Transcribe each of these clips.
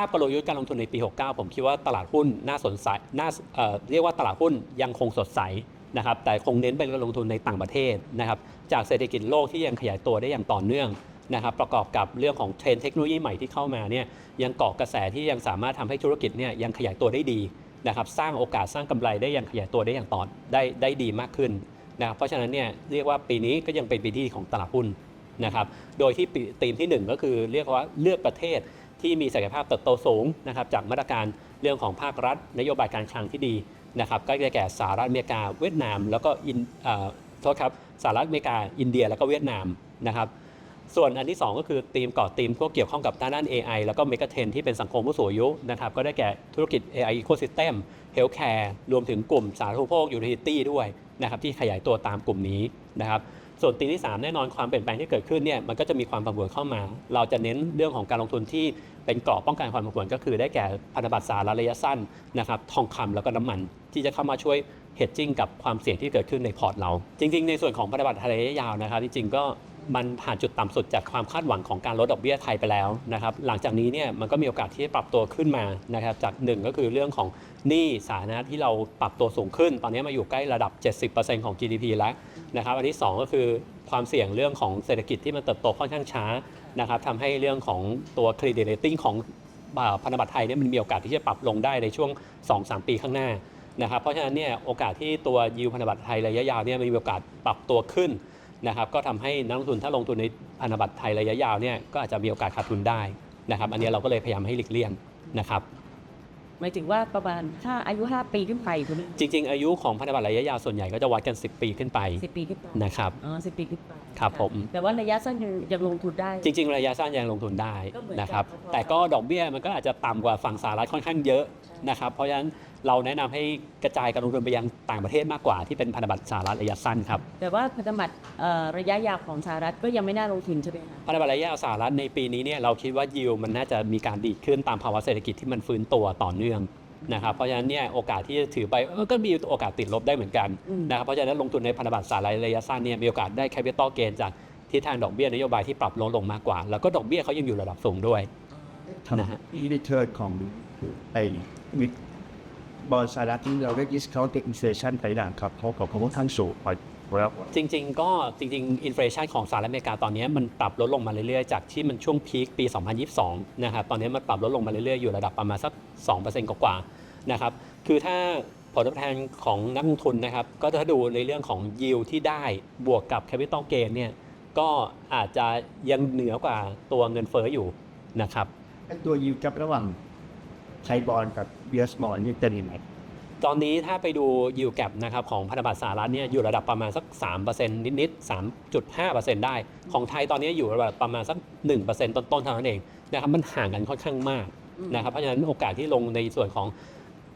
าพกลยุทธ์การลงทุนในปี 69 ผมคิดว่าตลาดหุ้นน่าสนใจน่าเอ่อเรียกว่าตลาดหุ้นยังคงสดใสนะครับแต่คงเน้นไปลงทุนในต่างประเทศนะครับจากเศรษฐกิจโลกที่ยังขยายตัวได้อย่างต่อเนื่องนะครับประกอบกับเรื่องของเทรนเทคโนโลยีใหม่ที่เข้ามาเนี่ยยังเกาะกระแสที่ยังสามารถทำให้ธุรกิจเนี่ยยังขยายตัวได้ดีนะครับสร้างโอกาสสร้างกำไรได้อย่างขยายตัวได้อย่างต่อได้ได้ดีมากขึ้นนะครับเพราะฉะนั้นเนี่ยเรียกว่าปีนี้ก็ยังเป็นปีที่ของตลาดหุ้นนะครับโดยที่ปีธีมที่ 1 ก็คือเรียกว่าเลือกประเทศ ที่มีศักยภาพเติบโตสูงนะครับจากมาตรการเรื่องของภาครัฐ นโยบายการคลังที่ดีนะครับก็จะแก่สหรัฐอเมริกาเวียดนาม แล้วก็อินเอ่อโทษครับสหรัฐอเมริกาอินเดียแล้วก็เวียดนามนะครับ ส่วนอันที่ 2 ก็คือธีมกาะธีมพวกเกี่ยวข้องกับด้าน AI แล้วก็เมกะเทรนที่เป็นสังคมผู้สูงอายุนะครับก็ได้แก่ธุรกิจ AI Ecosystem Healthcare รวมถึงกลุ่มสาธารณูปโภค Utility ด้วยนะครับที่ขยายตัวตามกลุ่มนี้นะครับส่วนตีที่ 3 แน่นอนความเปลี่ยนแปลงที่เกิดขึ้นเนี่ยมันก็จะมีความผันผวนเข้ามา เราจะเน้นเรื่องของการลงทุนที่เป็นเกราะป้องกันความผันผวนก็คือได้แก่พันธบัตรสหรัฐระยะสั้นนะครับทองคำแล้วก็น้ำมัน ที่จะเข้ามาช่วยเฮดจิ้งกับความเสี่ยงที่เกิดขึ้นในพอร์ตเรา จริง ๆ ในส่วนของพันธบัตรระยะยาวนะครับจริงๆก็มันผ่านจุดต่ำสุดจากความคาดหวังของการลดดอกเบี้ยไทยไปแล้วนะครับ หลังจากนี้เนี่ยมันก็มีโอกาสที่จะปรับตัวขึ้นมานะครับ จากหนึ่งก็คือเรื่องของหนี้สาธารณะที่เราปรับตัวสูงขึ้น ตอนนี้มาอยู่ใกล้ระดับ 70%ของ GDP แล้วนะครับ อันที่สองก็คือความเสี่ยงเรื่องของเศรษฐกิจที่มันเติบโตค่อนข้างช้านะครับทำให้เรื่องของตัว credit rating ของพันธบัตรไทยเนี่ยมันมีโอกาสที่จะปรับลงได้ในช่วง 2-3 ปีข้างหน้านะครับ เพราะฉะนั้นเนี่ยโอกาสที่ตัวยิวพันธบัตรไทยระยะยาวเนี่ยมีโอกาสปรับตัวขึ้น นะครับก็ทำให้นักลงทุนถ้าลงทุนในพันธบัตรไทยระยะยาวเนี่ยก็อาจจะมีโอกาสขาดทุนได้นะครับ อันนี้เราก็เลยพยายามให้หลีกเลี่ยงนะครับหมายถึงว่าประมาณถ้าอายุ 5 ปีขึ้นไปคุณจริง ๆ อายุของพันธบัตรระยะยาวส่วนใหญ่ก็จะวัดกัน 10 ปีขึ้นไปสิบปีขึ้นไปนะครับอ๋อสิบปีขึ้นไป ครับผม แต่ว่าระยะสั้นยังยังลงทุนได้ จริง ๆ ระยะสั้นยังลงทุนได้ก็เหมือนกันนะครับพอๆแต่ก็ดอกเบี้ยมันก็อาจจะต่ำกว่าฝั่งสหรัฐค่อนข้างเยอะนะครับ เพราะฉะนั้นเราแนะนำให้กระจายการลงทุนไปยังต่างประเทศมากกว่าที่เป็นพันธบัตรสหรัฐระยะสั้นครับแต่ว่าพันธบัตรเอ่อระยะยาวของสหรัฐก็ยังไม่น่าลงทุนใช่ไหมคะพันธบัตรระยะยาวสหรัฐในปีนี้เนี่ยเราคิดว่ายิวมันน่าจะมีการดีดขึ้นตามภาวะเศรษฐกิจที่มันฟื้นตัวต่อเนื่อง นะครับเพราะฉะนั้นเนี่ยโอกาสที่จะถือไปเออก็มีโอกาสติดลบได้เหมือนกันอืมนะครับเพราะฉะนั้นลงทุนในพันธบัตรสหรัฐระยะสั้นเนี่ยมีโอกาสได้แคปิตอลเกนจากทิศทางดอกเบี้ยนโยบายที่ปรับลดลงมากกว่า แล้วก็ดอกเบี้ยเขายังอยู่ระดับสูงด้วยนะฮะที่ได้เทิร์นของไอ้วิบริษัทที่เราเรียก discounted inflation ไปด่านครับเขาบอกเขาค่อนข้างสูง ไปแล้วจริง ๆ ก็จริงๆอินฟลชันของสหรัฐอเมริกาตอนนี้มันปรับลดลงมาเรื่อยๆ จากที่มันช่วงพีคปี 2022 นะครับตอนนี้มันปรับลดลงมาเรื่อยๆ อยู่ระดับประมาณสัก 2%กว่าๆนะครับคือถ้าผลตอบแทนของนักลงทุนนะครับก็จะดูในเรื่องของยิวที่ได้บวกกับแคปิตอลเกนเนี่ยก็อาจจะยังเหนือกว่าตัวเงินเฟ้ออยู่นะครับไอ้ตัวยิวกับระหว่างไทยบอลกับเบียสบอลนี่จะดีไหม ตอนนี้ถ้าไปดูยิวแกปนะครับของพันธบัตรสหรัฐเนี่ยอยู่ระดับประมาณสัก 3%นิดๆ 3.5%ได้ ของไทยตอนนี้อยู่ระดับประมาณสัก 1%ต้นๆเท่านั้นเองนะครับมันห่างกันค่อนข้างมากนะครับเพราะฉะนั้นโอกาสที่ลงในส่วนของ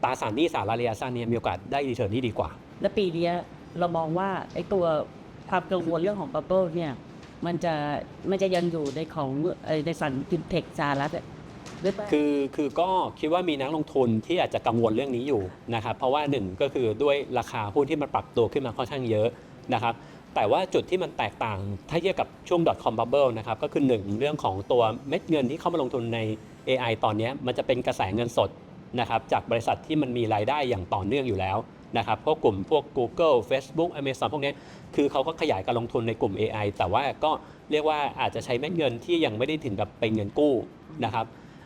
ตราสารหนี้สหรัฐระยะสั้นเนี่ยมีโอกาสได้รีเทิร์นที่ดีกว่า และปีเนี้ยเรามองว่าไอ้ตัวความกังวลเรื่องของบับเบิลเนี่ยมันจะมันจะยังอยู่ในของในสันฟินเทคสหรัฐ อะหรือเปล่าคือคือก็คิดว่ามีนักลงทุนที่อาจจะกังวลเรื่องนี้อยู่นะครับเพราะว่าหนึ่งก็คือด้วยราคาหุ้นที่มันปรับตัวขึ้นมาค่อนข้างเยอะนะครับแต่ว่าจุดที่มันแตกต่างถ้าเทียบกับช่วง .com bubble นะครับก็คือหนึ่งเรื่องของตัวเม็ดเงินที่เข้ามาลงทุนใน AI ตอนเนี้ยมันจะเป็นกระแสเงินสดนะครับจากบริษัทที่มันมีรายได้อย่างต่อเนื่องอยู่แล้วนะครับพวกกลุ่มพวก Google Facebook Amazon พวกเนี้ยคือเขาก็ขยายการลงทุนในกลุ่ม AI แต่ว่าก็เรียกว่าอาจจะใช้เม็ดเงินที่ยังไม่ได้ถึงกับเป็นเงินกู้นะครับ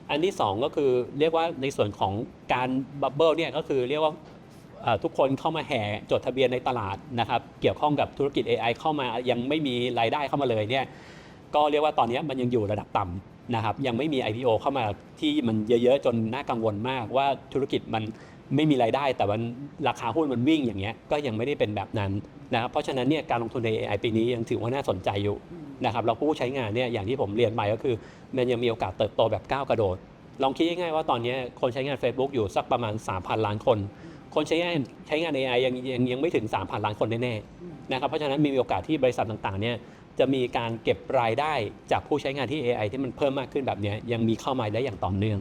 อันที่ 2 ก็คือเรียกว่าในส่วนของการบับเบิลเนี่ยก็คือเรียกว่าทุกคนเข้ามาแห่จดทะเบียนในตลาดนะครับเกี่ยวข้องกับธุรกิจ AI เข้ามายังไม่มีรายได้เข้ามาเลยเนี่ยก็เรียกว่าตอนนี้มันยังอยู่ระดับต่ำนะครับยังไม่มี IPO เข้ามาที่มันเยอะๆ จนน่ากังวลมากว่าธุรกิจมันไม่มีรายได้ แต่มันราคาหุ้นมันวิ่งอย่างเงี้ยก็ยังไม่ได้เป็นแบบนั้นนะครับเพราะฉะนั้นเนี่ยการลงทุนใน AI ปีนี้ยังถือว่าน่าสนใจอยู่ นะครับเราผู้ใช้งานเนี่ยอย่างที่ผมเรียนไปก็คือ มันยังมีโอกาสเติบโตแบบก้าวกระโดด ลองคิดง่ายๆว่าตอนนี้คนใช้งาน Facebook อยู่สักประมาณ 3,000 ล้านคน คนใช้งานใช้งาน AI ยังยังยังไม่ถึง 3,000 ล้านคนแน่ๆนะครับเพราะฉะนั้นมีโอกาสที่บริษัทต่างๆเนี่ยจะมีการเก็บรายได้จากผู้ใช้งานที่ AI ที่มันเพิ่มมากขึ้นแบบนี้ยังมีเข้ามาได้อย่างต่อเนื่อง